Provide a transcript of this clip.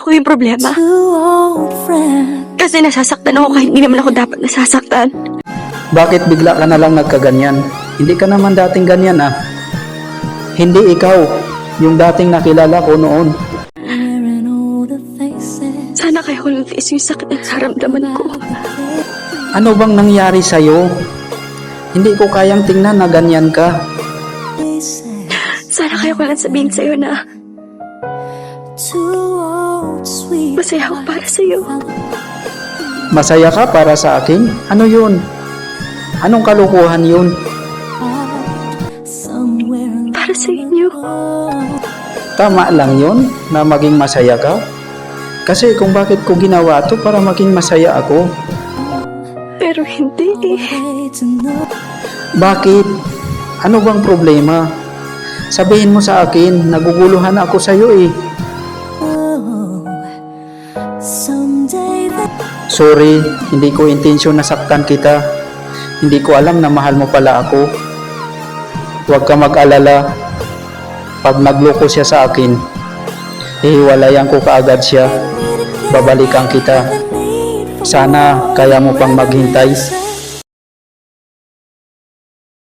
ako yung problema. Kasi nasasaktan ako kahit hindi naman ako dapat nasasaktan. Bakit bigla ka na lang nagkaganyan? Hindi ka naman dating ganyan ah. Hindi ikaw, yung dating nakilala ko noon. Sana lang tiis yung sakit na naramdaman ko. Ano bang nangyari sa'yo? Hindi ko kayang tingnan na ganyan ka. Sana kaya ko lang sabihin sa'yo na. Masaya ako para sa'yo. Masaya ka para sa akin? Ano yun? Anong kalukuhan yun? Para sa inyo. Tama lang yun na maging masaya ka? Kasi kung bakit ko ginawa to para maging masaya ako. Pero hindi eh. Bakit? Ano bang problema? Sabihin mo sa akin, naguguluhan ako sa'yo eh. Sorry, hindi ko intensyon na saktan kita. Hindi ko alam na mahal mo pala ako. Huwag ka mag-alala. Pag nagloko siya sa akin, hihiwalayan ko kaagad siya. Babalikan kita. Sana kaya mo pang maghintay.